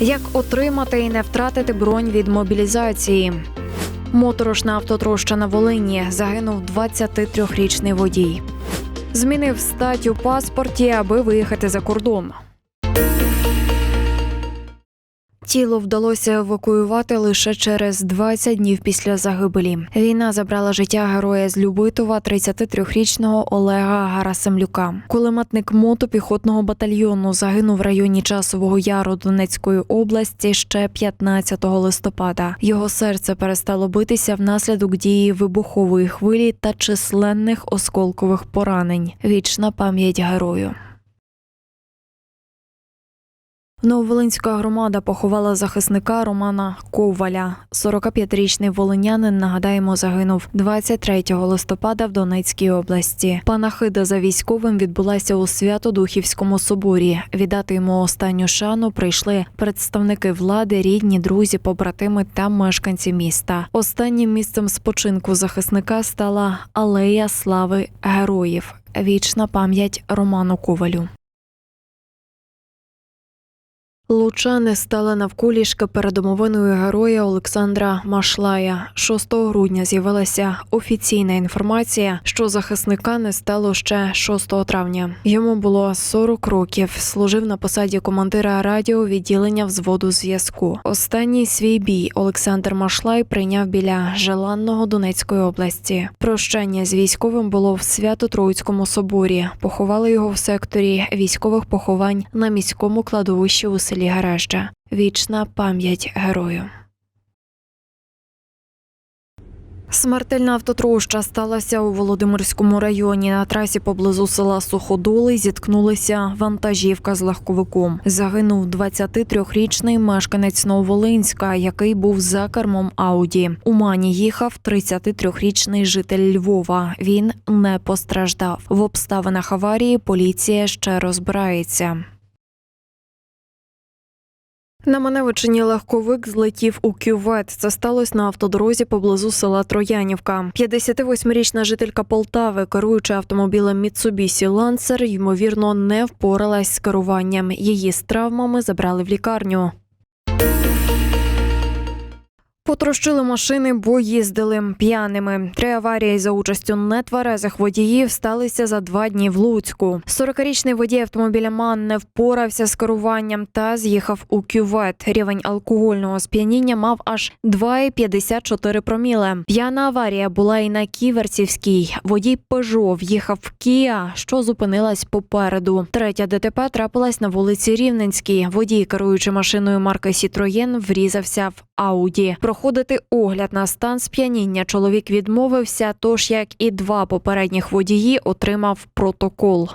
Як отримати і не втратити бронь від мобілізації? Моторошна автотроща на Волині загинув 23-річний водій. Змінив статтю паспорті, аби виїхати за кордон. Тіло вдалося евакуювати лише через 20 днів після загибелі. Війна забрала життя героя з Любитова, 33-річного Олега Гарасемлюка. Кулеметник мотопіхотного батальйону загинув в районі Часового Яру Донецької області ще 15 листопада. Його серце перестало битися внаслідок дії вибухової хвилі та численних осколкових поранень. Вічна пам'ять герою. Нововолинська громада поховала захисника Романа Коваля. 45-річний волинянин, нагадаємо, загинув 23 листопада в Донецькій області. Панахида за військовим відбулася у Свято-Духівському соборі. Віддати йому останню шану прийшли представники влади, рідні, друзі, побратими та мешканці міста. Останнім місцем спочинку захисника стала алея слави героїв. Вічна пам'ять Роману Ковалю. Лучани стали навколішки перед домовиною героя Олександра Машлая. 6 грудня з'явилася офіційна інформація, що захисника не стало ще 6 травня. Йому було 40 років. Служив на посаді командира радіо відділення взводу зв'язку. Останній свій бій Олександр Машлай прийняв біля Желанного Донецької області. Прощання з військовим було в Свято-Троїцькому соборі. Поховали його в секторі військових поховань на міському кладовищі у селі Гаражджа. Вічна пам'ять герою. Смертельна автотроща сталася у Володимирському районі. На трасі поблизу села Суходоли зіткнулися вантажівка з легковиком. Загинув 23-річний мешканець Нововолинська, який був за кермом Ауді. У мані їхав 33-річний житель Львова. Він не постраждав. В обставинах аварії поліція ще розбирається. На Маневичині легковик злетів у кювет. Це сталося на автодорозі поблизу села Троянівка. 58-річна жителька Полтави, керуючи автомобілем Mitsubishi Lancer, ймовірно, не впоралась з керуванням. Її з травмами забрали в лікарню. Потрощили машини, бо їздили п'яними. Три аварії за участю нетверезих водіїв сталися за два дні в Луцьку. 40-річний водій автомобіля МАН не впорався з керуванням та з'їхав у кювет. Рівень алкогольного сп'яніння мав аж 2,54 проміле. П'яна аварія була і на Ківерцівській. Водій Пежо в'їхав в Кія, що зупинилась попереду. Третя ДТП трапилась на вулиці Рівненській. Водій, керуючи машиною марки Сітроєн, врізався в Ауді. Проходити огляд на стан сп'яніння чоловік відмовився, тож як і два попередніх водії отримав протокол.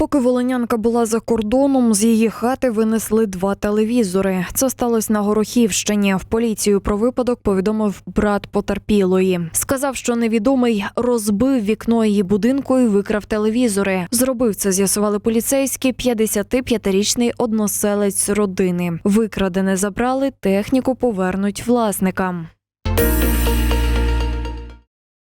Поки волонянка була за кордоном, з її хати винесли два телевізори. Це сталося на Горохівщині. В поліцію про випадок повідомив брат потерпілої. Сказав, що невідомий розбив вікно її будинку і викрав телевізори. Зробив це, з'ясували поліцейські 55-річний односелець родини. Викрадене забрали, техніку повернуть власникам.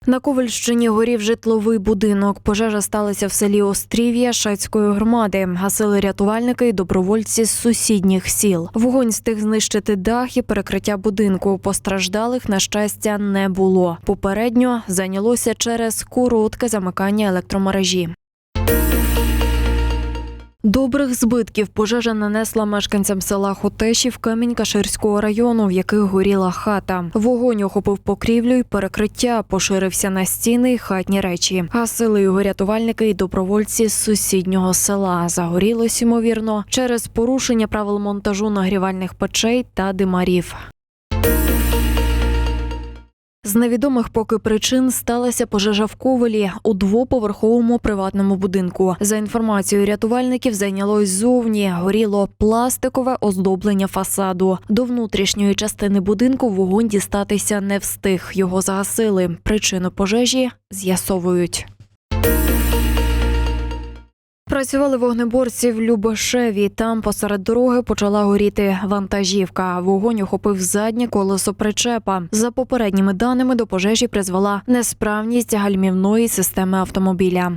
На Ковальщині горів житловий будинок. Пожежа сталася в селі Острів'я Шацької громади. Гасили рятувальники і добровольці з сусідніх сіл. Вогонь стиг знищити дах і перекриття будинку. Постраждалих, на щастя, не було. Попередньо зайнялося через коротке замикання електромережі. Добрих збитків пожежа нанесла мешканцям села Хотешів Камінь-Каширського району, в яких горіла хата. Вогонь охопив покрівлю й перекриття, поширився на стіни й хатні речі. Гасили його рятувальники і добровольці з сусіднього села. Загорілось, ймовірно, через порушення правил монтажу нагрівальних печей та димарів. З невідомих поки причин сталася пожежа в Ковелі у двоповерховому приватному будинку. За інформацією рятувальників, зайнялось зовні. Горіло пластикове оздоблення фасаду. До внутрішньої частини будинку вогонь дістатися не встиг. Його загасили. Причину пожежі з'ясовують. Працювали вогнеборці в Любошеві. Там посеред дороги почала горіти вантажівка. Вогонь охопив заднє колесо причепа. За попередніми даними до пожежі призвела несправність гальмівної системи автомобіля.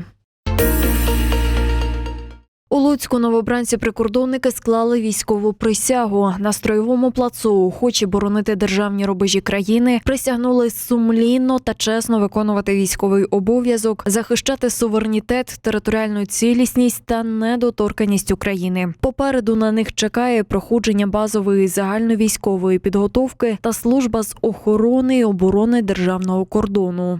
У Луцьку новобранці прикордонники склали військову присягу на строєвому плацу. Охочі боронити державні рубежі країни присягнули сумлінно та чесно виконувати військовий обов'язок, захищати суверенітет, територіальну цілісність та недоторканість України. Попереду на них чекає проходження базової загальновійськової підготовки та служба з охорони і оборони державного кордону.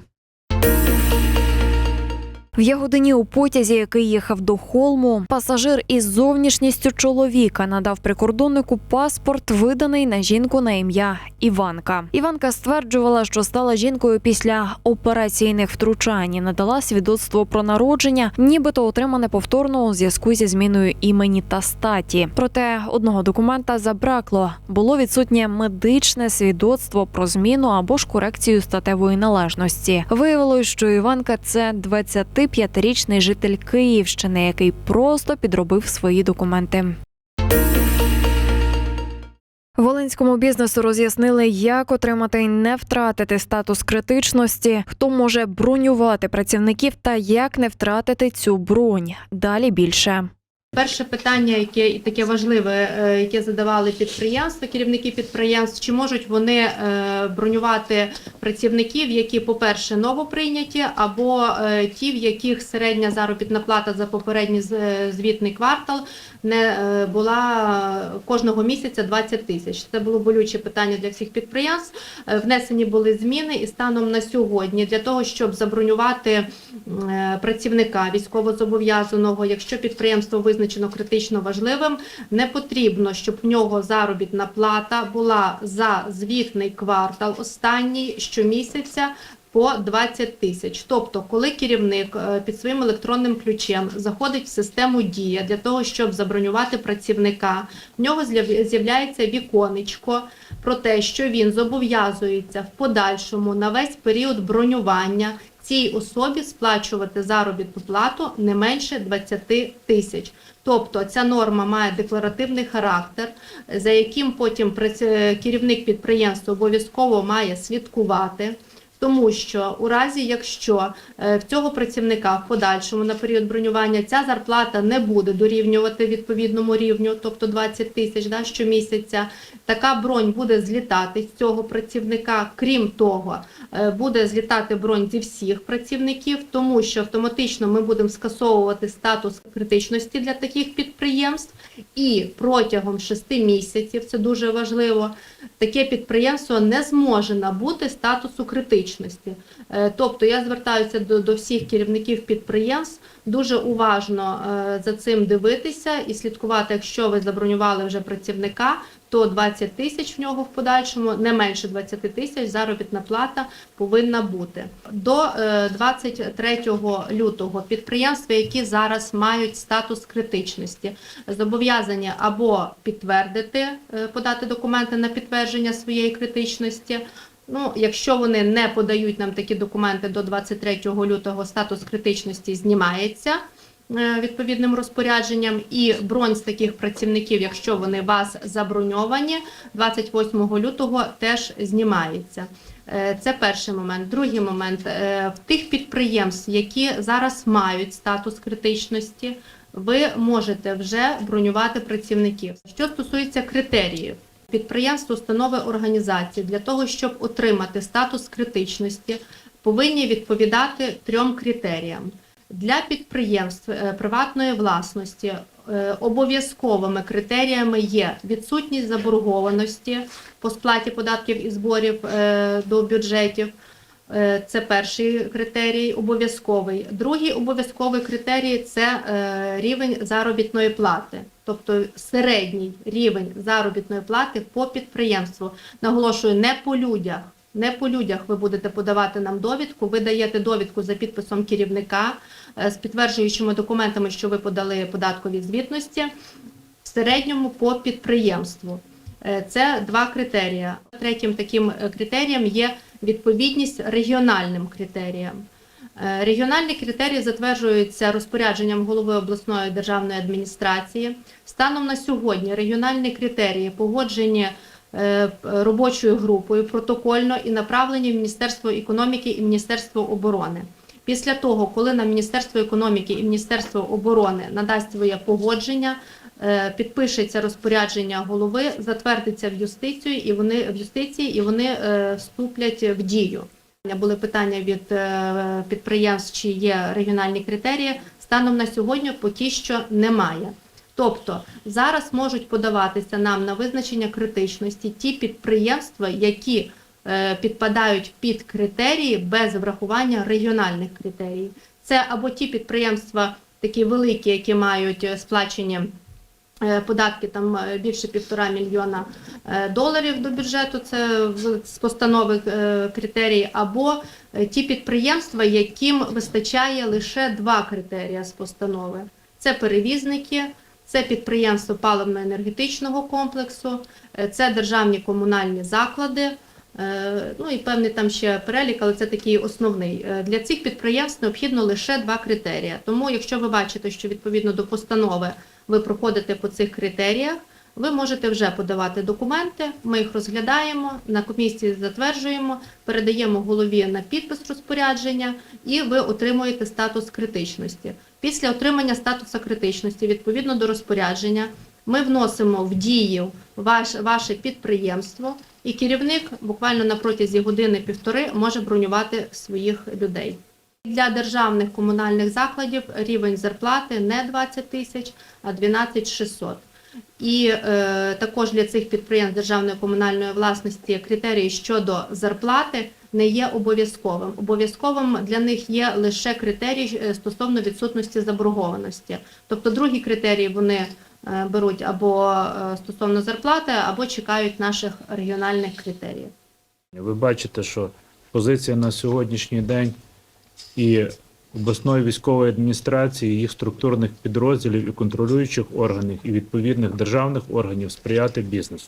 В Ягодині у потязі, який їхав до холму, пасажир із зовнішністю чоловіка надав прикордоннику паспорт, виданий на жінку на ім'я Іванка. Іванка стверджувала, що стала жінкою після операційних втручань і надала свідоцтво про народження, нібито отримане повторно у зв'язку зі зміною імені та статі. Проте одного документа забракло було відсутнє медичне свідоцтво про зміну або ж корекцію статевої належності. Виявилось, що Іванка це 25-річний житель Київщини, який просто підробив свої документи. Волинському бізнесу роз'яснили, як отримати і не втратити статус критичності, хто може бронювати працівників та як не втратити цю бронь. Далі більше. Перше питання, яке і таке важливе, е, яке задавали підприємства, керівники підприємств, чи можуть вони е, бронювати працівників, які, по-перше, новоприйняті, або е, ті, в яких середня заробітна плата за попередній звітний квартал не була кожного місяця 20 тисяч. Це було болюче питання для всіх підприємств. Внесені були зміни, і станом на сьогодні для того, щоб забронювати працівника військовозобов'язаного, якщо підприємство визначено критично важливим, не потрібно, щоб в нього заробітна плата була за звітний квартал останній щомісяця. По 20 тисяч. Тобто, коли керівник е, під своїм електронним ключем заходить в систему Дія для того, щоб забронювати працівника, в нього з'яв- з'являється віконечко про те, що він зобов'язується в подальшому на весь період бронювання цій особі сплачувати заробітну плату не менше 20 тисяч. Тобто ця норма має декларативний характер, за яким потім керівник підприємства обов'язково має слідкувати. Тому що у разі, якщо е, в цього працівника в подальшому на період бронювання ця зарплата не буде дорівнювати відповідному рівню, тобто 20 тисяч да, щомісяця, така бронь буде злітати з цього працівника. Крім того, е, буде злітати бронь зі всіх працівників, тому що автоматично ми будемо скасовувати статус критичності для таких підприємств, і протягом 6 місяців, це дуже важливо, таке підприємство не зможе набути статусу критичності. Е, Тобто я звертаюся до, до всіх керівників підприємств дуже уважно е, за цим дивитися і слідкувати, якщо ви забронювали вже працівника, то 20 тисяч в нього в подальшому, не менше 20 тисяч заробітна плата повинна бути. До е, 23 лютого підприємства, які зараз мають статус критичності, зобов'язані або підтвердити, е, подати документи на підтвердження своєї критичності. Ну, якщо вони не подають нам такі документи до 23 лютого, статус критичності знімається е, відповідним розпорядженням, і бронь з таких працівників, якщо вони вас заброньовані, 28 лютого теж знімається. Е, Це перший момент. Другий момент Е, в тих підприємств, які зараз мають статус критичності, ви можете вже бронювати працівників. Що стосується критеріїв. Підприємство, установи організації для того, щоб отримати статус критичності, повинні відповідати трьом критеріям. Для підприємств е, приватної власності е, обов'язковими критеріями є відсутність заборгованості по сплаті податків і зборів е, до бюджетів. Е, Це перший критерій обов'язковий. Другий обов'язковий критерій це е, рівень заробітної плати, тобто середній рівень заробітної плати по підприємству. Наголошую, не по людях. Не по людях ви будете подавати нам довідку. Ви даєте довідку за підписом керівника е, з підтверджуючими документами, що ви подали податкові звітності в середньому по підприємству. Е, Це два критерії. Третім таким е, критерієм є відповідність регіональним критеріям. Е, Регіональні критерії затверджуються розпорядженням голови обласної державної адміністрації. Станом на сьогодні регіональні критерії погоджені робочою групою протокольно і направлені в Міністерство економіки і Міністерство оборони. Після того, коли нам Міністерство економіки і Міністерство оборони надасть своє погодження, підпишеться розпорядження голови, затвердиться в юстицію і вони в юстиції і вони е, вступлять в дію. Були питання від е, підприємств, чи є регіональні критерії. Станом на сьогодні поки що немає. Тобто зараз можуть подаватися нам на визначення критичності ті підприємства, які е, підпадають під критерії без врахування регіональних критеріїв. Це або ті підприємства, такі великі, які мають е, сплачені е, податки там е, більше півтора мільйона е, доларів до бюджету, це з постанови е, критерії, або е, ті підприємства, яким вистачає лише два критерії з постанови. Це перевізники, це підприємство паливно-енергетичного комплексу, е, це державні комунальні заклади. е, Ну і певний там ще перелік, але це такий основний. Е, Для цих підприємств необхідно лише два критерії. Тому, якщо ви бачите, що відповідно до постанови ви проходите по цих критеріях, ви можете вже подавати документи. Ми їх розглядаємо на комісії, затверджуємо, передаємо голові на підпис розпорядження, і ви отримуєте статус критичності. Після отримання статусу критичності, відповідно до розпорядження, ми вносимо в дію ваш, ваше підприємство, і керівник буквально на протязі години-півтори може бронювати своїх людей. Для державних комунальних закладів рівень зарплати не 20 тисяч, а 12 600. І е, також для цих підприємств державної комунальної власності критерії щодо зарплати не є обов'язковим. Обов'язковим для них є лише критерій е, стосовно відсутності заборгованості. Тобто другі критерії вони е, беруть або е, стосовно зарплати, або чекають наших регіональних критеріїв. Ви бачите, що позиція на сьогоднішній день і обласної військової адміністрації, їх структурних підрозділів і контролюючих органів, і відповідних державних органів сприяти бізнесу.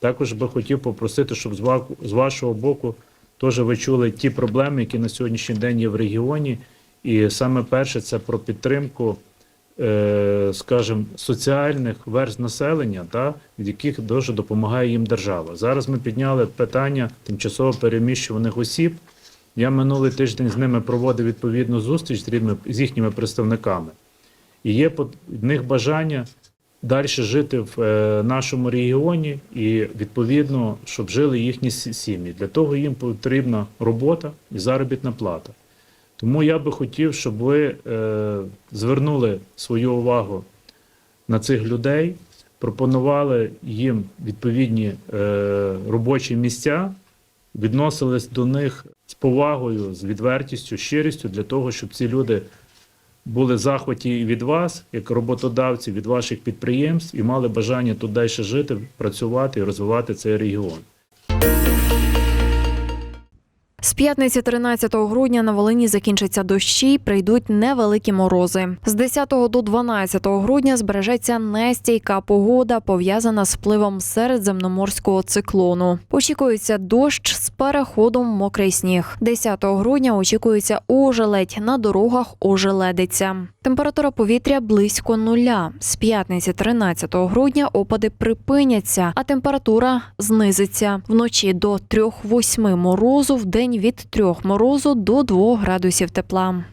Також би хотів попросити, щоб з вашого боку теж ви чули ті проблеми, які на сьогоднішній день є в регіоні. І саме перше це про підтримку, е, скажімо, соціальних верст населення, та, від яких дуже допомагає їм держава. Зараз ми підняли питання тимчасово переміщуваних осіб. Я минулий тиждень з ними проводив відповідну зустріч з, їхніми представниками. І є в них бажання далі жити в е, нашому регіоні і відповідно, щоб жили їхні сім'ї. Для того їм потрібна робота і заробітна плата. Тому я би хотів, щоб ви е, звернули свою увагу на цих людей, пропонували їм відповідні е, робочі місця, відносились до них з повагою, з відвертістю, щирістю для того, щоб ці люди були захваті від вас, як роботодавці, від ваших підприємств, і мали бажання тут далі жити, працювати і розвивати цей регіон. З п'ятниці 13 грудня на Волині закінчаться дощі, прийдуть невеликі морози. З 10 до 12 грудня збережеться нестійка погода, пов'язана з впливом середземноморського циклону. Очікується дощ з переходом в мокрий сніг. 10 грудня очікується ожеледь, на дорогах ожеледиться. Температура повітря близько нуля. З п'ятниці 13 грудня опади припиняться, а температура знизиться вночі до 3-8 морозу, в день від 3 морозу до 2 градусів тепла.